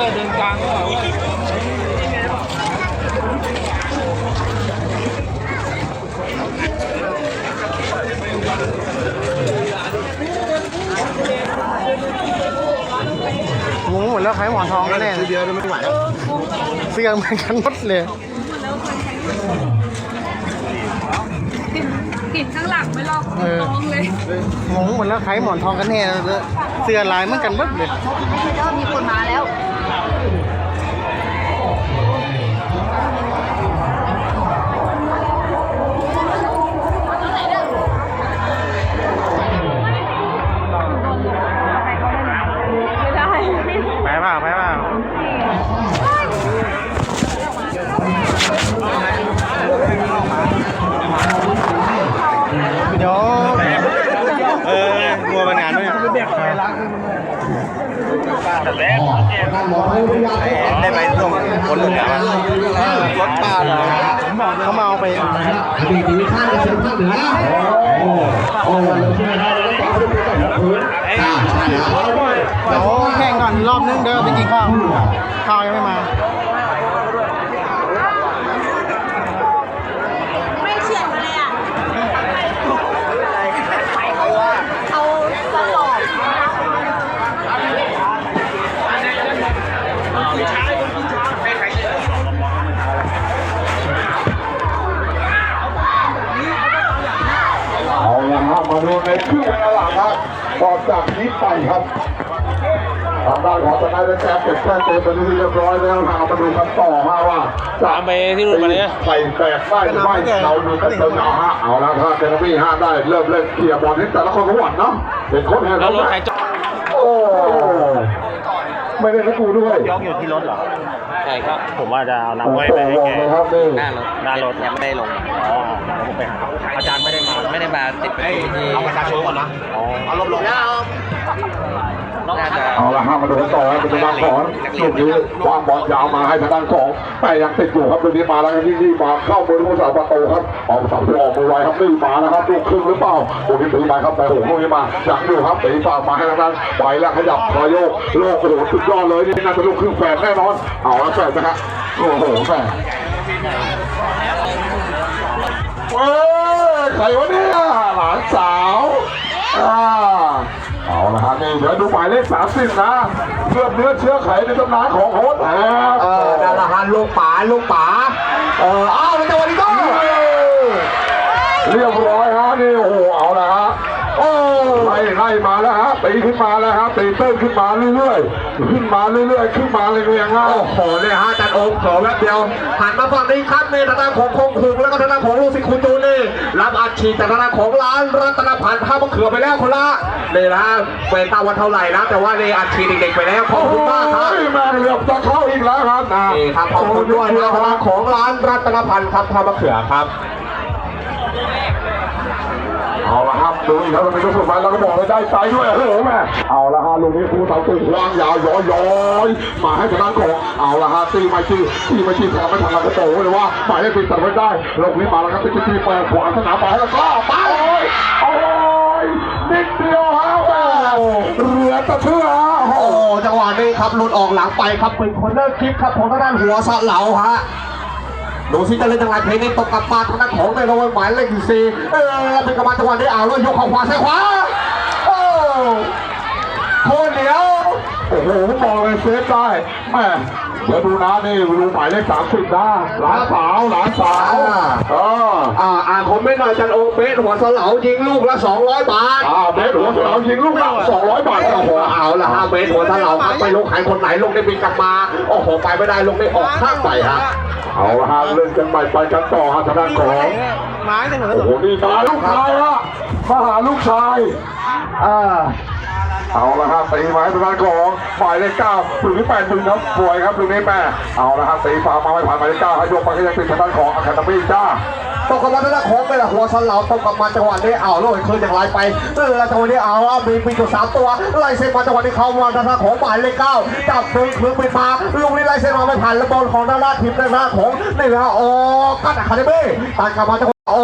อร์เดินกลางก็เหรอเว้ยงงหมดแล้วใครหมอนทองกันแน่ทีเดียวไม่ไหวแล้วเสื้อเหมือนกันหมดเลยเห็นเห็นข้างหลังไม่รอบเออน้องเลยงงหมดแล้วใครหมอนทองกันแน่เสื้อลายเหมือนกันหมดเลยก็มีคนมาแล้ว ได้ไหมส่งคนเหลือรถป้าเหรอเขามาเอาไปดีดีข้างจะเป็นภาคเหนือนะโอ้โอ้เราช่วยได้เราต้องต่อด้วยกับพื้นใช่ใช่ครับเดี๋ยวแข่งก่อนรอบนึงเดี๋ยวไปกินข้าวข้าวยังไม่มา ต่อจากนี้ไปครับทางด้านของทนายและแจ๊บเก็บแจ้งเต็มไปนที่เรียบร้อยแล้วทามาดูกันต่อฮะว่าตามไปที่นู่นมาเนี่ยไข่แตกได้หรือไม่เราดูกันเติมเอาฮะเอาและครับเจนนี่ห้าได้เริ่มเล่นเคลียร์บอลที่แต่ละคนก็หวั่นเนาะเป็นค้ชแห่งแล้วรถใครจอดโอ้ไม่ได้ให้กูด้วยยกอยู่ที่รถเหรอ ช่ครับ ผมว่าจะเอาโอ้น้ำโหไว้ไปให้แกครับนี่หน้ารถหน้ารถยังไม่ได้ลงอ๋อเดี๋ยวผมไปหาอาจารย์ไม่ได้มาไม่ได้มาติดไปที่เอาประชาชนก่อนนะอ๋อเอาลบลง น่าจะเอาละห้ามาดูกันต่อครับเป็นทางของลูกนี้วางบอลยาวมาให้ทางด้านของแต่ยังติดอยู่ครับลูกนี้มาแล้วครับที่นี่มาเข้ามือผู้สาวประตูครับออกสามออกมือไวครับนี่มาแล้วครับลูกครึ่งหรือเปล่าลูกนี้ถือไปครับแต่โหลูกนี้มายังอยู่ครับตีฝากมาให้ทางด้านไปแล้วขยับคอยโยกโลกโอ้โหสุดยอดเลยนี่น่าจะลูกครึ่งแฝดแน่นอนเอาละแฝดนะฮะโอ้โหแฝดเฮ้ยใครวะเนี่ยหลานสาวอ่า เอาละฮะนี่เดี๋ยวดูหมายเลขสามสิบนะเลือดเนื้อเชื้อไขในตำนานของโค้ชแอฟเออนั่นแหละฮะลูกป๋าลูกป๋าเอออ้าวแล้วจังหวะนี้ก็เรียบร้อยฮะนี่โอ้โห ขึ้นมาแล้วฮะตีเต้นขึ้นมาเรื่อยๆขึ้นมาเรื่อยๆขึ้นมาเรื่อยๆฮะโอ้โหเนี่ยฮะจันโอมเผลอแป๊บเดียวหันมาฝั่งนี้ครับนี่ทางด้านของคงคุงแล้วก็ทางด้านของลูกศิษย์คุณจูนี่รับอัดฉีดจากทางด้านของร้านรัตนพันธ์ท่ามะเขือไปแล้วคนละนี่นะเป็นตาวันเท่าไหร่นะแต่ว่านี่อัดฉีดเด็กๆไปแล้วขอบคุณมากครับโอ้ยแม่เหลือบจะเข้าอีกแล้วครับนะนี่ครับขอบคุณด้วยนะทางด้านของร้านรัตนพันธ์ครับท่ามะเขือครับ เอาละครับดูอีกครับเป็นลูกสุดท้ายแล้วก็บอกเลยได้ใจด้วยโอ้โหแม่เอาละฮะลูกนี้ครูสาตึงวางยาวย้อยย้อยมาให้ทางด้านของเอาละฮะตีไม่ตีตีไม่ตีแถมไม่ทันเราก็โตเลยว่าหมายเลขติดตัดไว้ได้ลูกนี้มาแล้วครับตีตีเปิดขวาสนามไปแล้วก็ไปโอ้ยนิดเดียวฮะแม่เรือตะเทือฮะโอ้โอ้จังหวะนี้ครับหลุดออกหลังไปครับเป็นคนเนอร์คิกครับของทางด้านหัวสะเหลาฮะ ดูสิจะเล่นจังไรเพลงนี้ตกกลับมาทางด้านของในโรยหมายเลขสี่เออเป็นกรรมการจังหวะนี้เอาแล้วยกเข่าขวาใส่ขวาโอ้โคตรเหนียวโอ้โหมองเลยเซฟได้แม่เดี๋ยวดูนะนี่ดูหมายเลขสามสิบนะหลานสาวหลานสาวเอออ่าอ่านคอมเมนต์หน่อยจันโอเบสหัวสะเหลายิงลูกละ200บาทอ่าเบสหัวสาวยิงลูกละสองร้อยบาทโอ้โหเอาละฮะเบสหัวสะเหลาครับไปลงใครคนไหนลงได้บินกลับมาโอ้โหไปไม่ได้ลงได้ออกข้างไปฮะ เอาละฮะเล่นกันใหม่ไปกันต่อฮะทางด้านของไม้แต่เหมือนโอ้โหนี่มาลูกชายฮะมาหาลูกชายอ่าเอาละฮะตีไม้ทางด้านของฝ่ายเลขเก้าถึงที่แปดถึงครับป่วยครับตรงนี้แม่เอาละฮะตีฟ้ามาไม่ผ่านหมายเลขเก้าให้ยกไปก็ยังติดทางด้านของอะคาเดมี่จ้า ตกกลับมาทางด้านของไปละหัวสะเหลาตกกลับมาจังหวะนี้เอาลูกคืนอย่างไรไปเออจังหวะนี้เอาว่ามีมีตัวสามตัวไล่เส้นมาจังหวะนี้เข้ามาทางด้านของหมายเลขเก้าจับคืนคืนไปมาลูกนี้ไล่เส้นมาไม่ผ่านแล้วบอลของด้านล่างทีมด้านหน้าของนี่ฮะออกกัดอะคาเดมี่ตัดกลับมาจังหวะอ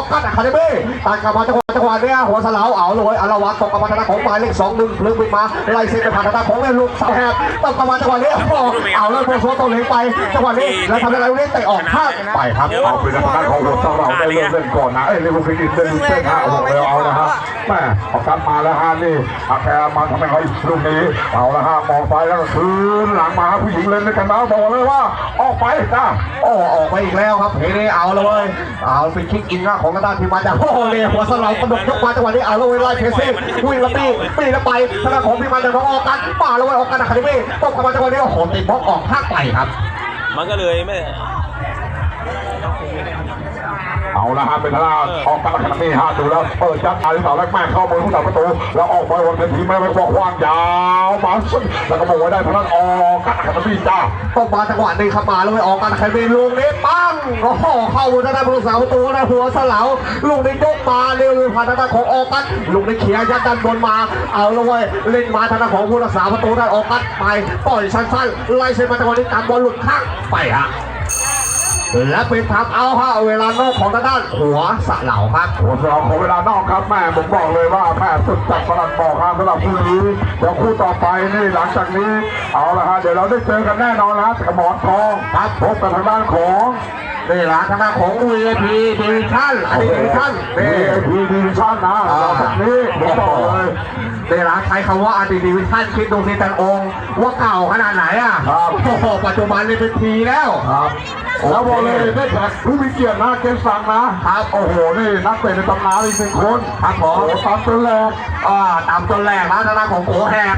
อกกันอะคาเดมี่ตัดกลับมาจังหวะจังหวะเนี้ยหัวสลาวเอาเลยอารวัตตกกลับมาทางด้านของหมายเลขสองหนึ่งพลึกไปมาไล่เส้นไปผ่านทางด้านของแม่ลูกสาวแหบตกกลับมาจังหวะนี้โอ้เอาเลยโคโซตัวเล็กไปจังหวะนี้แล้วทำอะไรเล่นเตะออกข้างไปครับเอาเป็นทางด้านของหัวเสาเราได้เริ่มเล่นก่อนนะเอ้ยเรวัลฟิกินเล่นเส้นฮะบอกเลยเอาละฮะแม่ออกกันมาแล้วฮะนี่อาแกมาทำไมไอ้ลูกนี้เอาละฮะมองไปแล้วก็คืนหลังมาผู้หญิงเล่นด้วยกันมาบอกเลยว่าออกไปจ้าโอ้ออกไปอีกแล้วครับเฮ้ยเอาเลยเว้ยเอาเป็นคิกอินนะของของด้านทีมมาจากโอ้โหเลยหัวสลับกระดกยกมาจังหวะนี้เอาเลยไล่เพซี่วิ่งแล้วตีตีแล้วไปทางด้านของทีมมาจากน้องออกกันป่าเลยออกกันอะคาเดมี่ตบกลับมาจังหวะนี้โอ้โหติดบล็อกออกข้างไปครับ มันก็เลยไม่ เอาละฮะเป็นทางด้านออกกันขนาดนี้ฮะดูแล้วเปิดจัดอาริสาแรกแม่เข้ามือผู้ตัดประตูแล้วออกไปวันทีไม่ไม่กว้างยาวมาสุดแล้วก็บอกไว้ได้ทางด้านออกกันขนาดนี้จ้าต้องมาจังหวะนี้ข้ามาแล้วไปออกกันใครเป็นลูกนี้ปังโอ้โหเข้าทางด้านผู้สาวประตูนะหัวสลาวลูกนี้ยกมาเร็วเลยผ่านทางด้านของออกกันลูกนี้เขียยัดด้านบนมา เอาเลยเว้ยเล่นมาทางด้านของผู้รักษาประตูได้ออกกันไปปล่อยสั้นๆไล่เส้นมาจังหวะนี้ตามบอลหลุดข้างไปฮะ และเป็นทำเอาฮะเวลานอกของทางด้านหัวสลาครับหัวสองของเวลานอกครับแม่ผมบอกเลยว่าแม่สุดจัดประหลัดบอกครับสำหรับคู่นี้เดี๋ยวคู่ต่อไปนี่หลังจากนี้เอาละฮะเดี๋ยวเราได้เจอกันแน่นอนนะกับหมอนทองครับพบกันทางด้านของนี่ละทางด้านของ VIP Division อันนี้นี่นี่ไอพีดิชั่นนะเราแบบนี้ผมบอกเลย เวลาใช้คำว่าอันดีดีวิชั่นคิดดูสิแต่องค์ว่าเก่าขนาดไหนอะครับโอ้โหปัจจุบันนี่เป็นทีแล้วครับแล้วบอกเลยได้แขกผู้มีเกียรตินะเกณฑ์สั่งนะครับโอ้โหนี่นักเตะในตำนานอีกหนึ่งคนครับผมโอ้โหตามตัวแรกอ่าตามตัวแรกนะทางด้านของโกแหก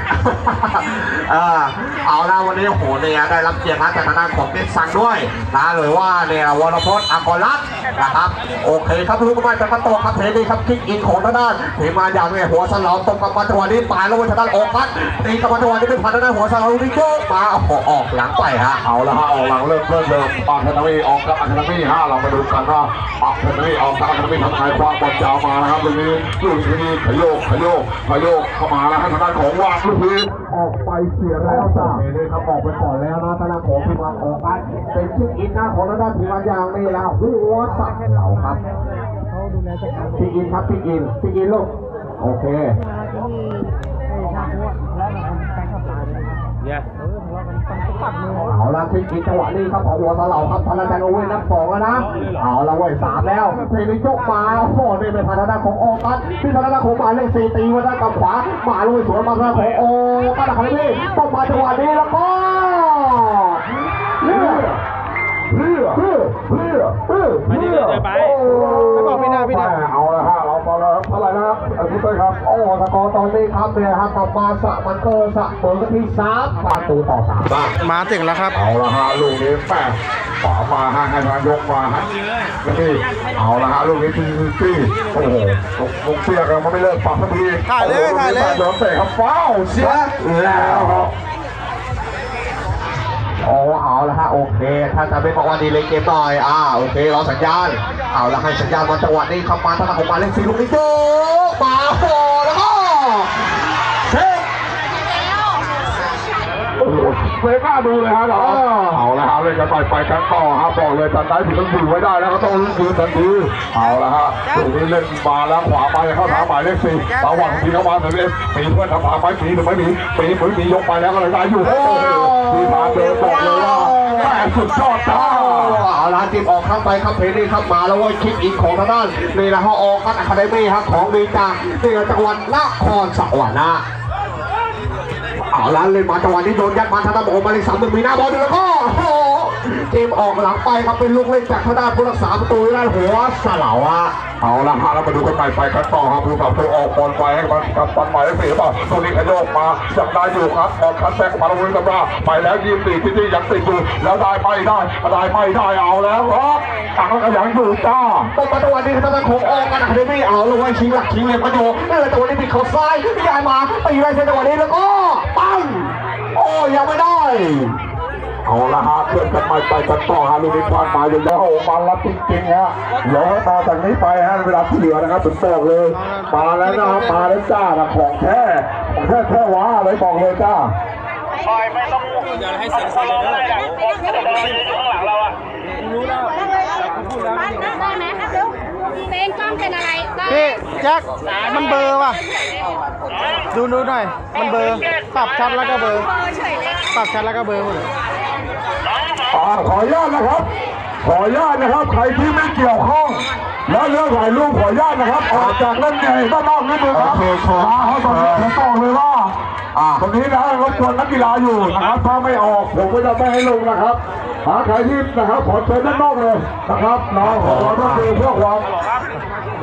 เออเอาละวันนี้โอ้โหเนี่ยได้รับเกียรตินะจากทางด้านของเกสังด้วยนะเลยว่าเนี่ยวรพจน์อักอรัตน์นะครับโอเคครับทุกคนมาจากประตูครับเทนี่ครับคิกอินของทางด้านเทมาอย่างเนี่ยหัวสลาวตรงกับมาจังหวะนี้ปลายแล้ววันทางด้านออกพัดตีกับมาจังหวะนี้เป็นพันทางด้านหัวสลาวนี่โยกมาโอ้โหออกหลังไปฮะเอาละฮะออกหลังเริ่มเริ่มเริ่มปากคานามีออกกับอาคานามีฮะเรามาดูกันว่าปากคานามีออกกับอาคานามีทำไงความบอลยาวมานะครับตรงนี้ลูกนี้ขยโยกขยโยกขยโยกเข้ามาแล้วทางด้านของวางลูกนี้ออกไปเสียแล้วจ้าเเลยครับออกไปก่อนแล้วนะทางด้านของพิมพ์ออกไปเป็นคิกอินนะของทางด้านพิมพ์อย่างนี่แล้วหัวสักเหล่าครับพี่อินครับพี่อินพี่อินลูกโอเค นี่ยเอาละพี่อินจังหวะนี้ครับของหัวสลาวครับพลังแบงโอเว่นนับสองแล้วนะเอาละเว้ยสามแล้วเพลงนี้ยกมาโอ้โหนี่เป็นพันธนาของโอปัสที่พันธนาของหมายเลขสี่ตีไว้ด้านกับขวาหมาลุยสวนมาทางของโอปัสนะครับนี่ต้องมาจังหวะนี้แล้วก็เพื่อเพื่อเพื่อเพื่อเพื่อไปดิเดินไปไม่บอ นะครับอันนี้ด้วยครับ โอ้สกอร์ตอนนี้ครับเนี่ยครับกลับมาสะมันเกอร์สะเปิดกันที่สามประตูต่อสามบ้างมาถึงแล้วครับ เอาละฮะลูกนี้แปะขวามาฮะให้มายกมาฮะนี่เอาละฮะลูกนี้ที่ที่โอ้โหลงเสียกันมันไม่เลิกปักสักทีถ่ายเลยถ่ายเลยโดนเตะครับฟ้าวเสียแล้วครับโอ้เอาละฮะโอเค ถ้าจะไม่บอกว่าดีเลยเกมหน่อย อ่าโอเครอสัญญาณ เอาละให้สัญญาณมาจังหวะนี้ครับมาทางด้านของหมายเลขสี่ลูกนี้โยก มาโอ้โหแล้วก็เช็คโอ้โหเวก้าดูเลยฮะเนาะเอาละฮะเล่นกันไปไปกันต่อฮะบอกเลยทันได้ถึงต้องอยู่ไว้ได้แล้วก็ต้องลุ้นคืนทันทีเอาละฮะลูกนี้เล่นมาแล้วขวาไปเข้าทางหมายเลขสี่ระหว่างทีเข้ามาเหมือนเดิมปีเพื่อนทำทางไปปีหรือไม่มีปีเหมือนมียกไปแล้วก็เลยได้อยู่โอ้โหทีพาเดินบอกเลยว่าแม่สุดยอดจ้า เอาลานจิบออกข้างไปครับเพนี่ครับมาแล้วว่าคิปอีกของทางด้านนี่นะฮะออกกันอะคาเดมี่ครับของดีจากนี่จังหวัดนครสวรรค์นะเอาล้านเลยมาจังหวะนี้โดนยัดมาทางด้านโอมาเลสามหนึ่งมีหน้าบอลดูแล้วก็โอ้เกมออกหลังไปครับเป็นลูกเล่นจากทางด้านผู้รักษาประตูด้านหัวสลาวะ เอาละฮะเรามาดูกันไปไปกันต่อครับผู้สาวตัวออกบอลไปให้มันกับตันหมายเลขสี่หรือเปล่าตัวนี้ขยโยกมายังได้อยู่ครับบอลคัดแทรกมาลงมือกับราไปแล้วยิงตีที่ที่ยังติดอยู่แล้วได้ไม่ได้ได้ไม่ได้เอาแล้วครับตังก็ยังอยู่จ้าต้นมาจัวนี้ทางด้านขงออกกันอะคาเดมี่เอาลยไว้ชิงหลักชิงเหลี่ยมประโยชน์นี่แหละจัวนี้ปิดเขาซ้ายยายมาตีไรเส้นจัวนี้แล้วก็ปั้งโอ้ยังไม่ได้ เอาละฮะเคลื่อนกันไปไปกันต่อฮะลูกนี้พลาดมาอยู่แล้วโอ้มันรับจริงๆฮะเดี๋ยวให้ต่อจากนี้ไปฮะเวลาที่เหลือนะครับผมบอกเลยมาแล้วนะครับมาแล้วจ้านะของแท้ของแท้แท้ว้าเลยบอกเลยจ้าอย่าให้เสียงเสียงเลยนะได้ไหมครับเร็วเพลงกล้องมันเป็นอะไรได้พี่แจ็คมันเบลอร์ว่ะ ดูดูหน่อย มันเบลอร์ปรับชัดแล้วก็เบลอร์เบอร์เฉยเลยปรับชัดแล้วก็เบลอร์หมดเลย อ่าขออนุญาตนะครับ ขออนุญาตนะครับ ใครที่ไม่เกี่ยวข้อง แล้วเรื่องถ่ายรูปขออนุญาตนะครับ ออกจากเล่นใหญ่ด้านนอกนิดนึงครับมาให้ตอนนี้ผมบอกเลยว่าอ่าตรงนี้นะรบกวนนักกีฬาอยู่นะครับ ถ้าไม่ออกผมก็จะไม่ให้ลงนะครับหาใครที่นะครับขอเชิญด้านนอกเลยนะครับน้องขอต้องดูเพื่อความ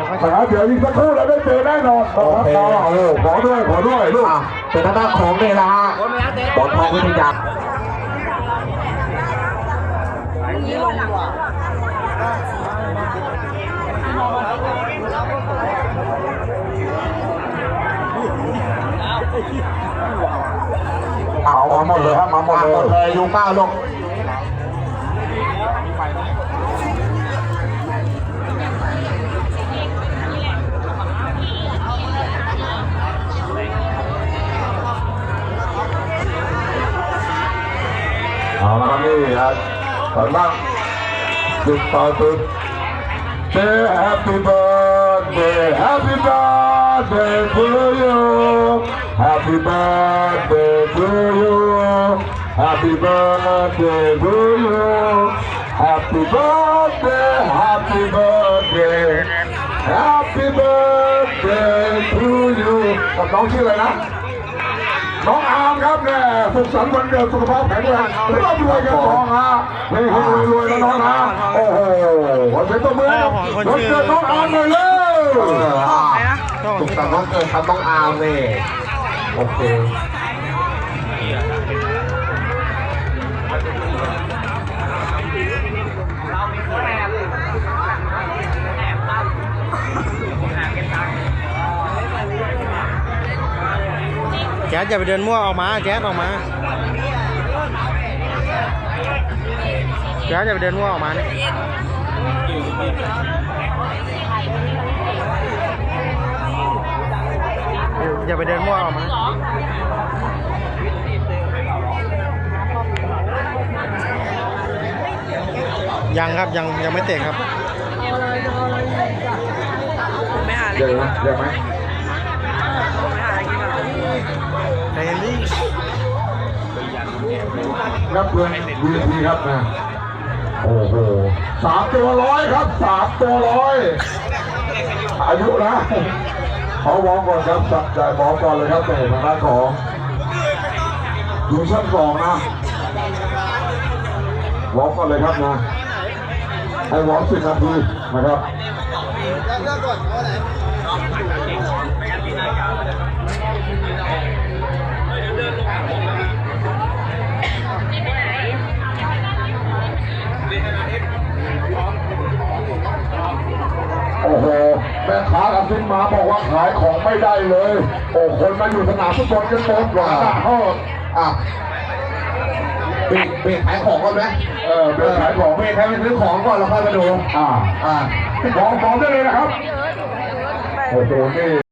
นะครับเดี๋ยวอีกสักครู่เราได้เจอแน่นอนนะครับน้องโอ้ขอด้วยขอด้วยลูกอะเป็นทางด้านของเนี่ยนะฮะบอลทองวิทยา เอามาหมดเลยครับมาหมดเลยเลยยูเก้าลงเอาละ ครับนี่ครับขอบคุณมากสิบต่อสิบ Say happy birthday happy birthday to you happy birthday to you happy birthday to you happy birthday happy birthday happy birthday to you กับน้องชื่ออะไรนะ น้องอาร์มครับเนี่ยสุขสันต์วันเกิดสุขภาพแข็งแรงร่ำรวยกันทองฮะเฮ้ยรวยรวยนะน้องนะโอ้โหวันเป็นตัวเมืองวันเกิดน้องอาร์มเลยเลยเอออะสุขสันต์วันเกิดครับน้องอาร์มเลยโอเค แจ๊ดอย่าไปเดินมั่วออกมา แจ๊ดออกมา แจ๊ดอย่าไปเดินมั่วออกมานะอย่าไปเดินมั่วออกมายังครับยังยังไม่เตะครับเดี๋ยวนะเดี๋ยวไหมใจ เย็นดินับเพื่อนวีพีครับนะโอ้โหสามตัวร้อยครับสามตัวร้อยอายุนะขอบอกก่อนครับสักใจบอกก่อนเลยครับแต่ทางด้านของอยู่ชั้นสองนะวอล์กก่อนเลยครับนะให้วอล์กสิบนาทีนะครับ แม่ค้ากับซินมาบอกว่าขายของไม่ได้เลย โอ้คนมาอยู่สนามฟุตบอลกันหมดหวานอะเอออะเบรกเบรกขายของก่อนไหมเออเป็นขายของเบรกให้ไปซื้อของก่อนแล้วค่อยมาดูอ่าอ่าบอกบอกได้เลยนะครับโอ้โหนี่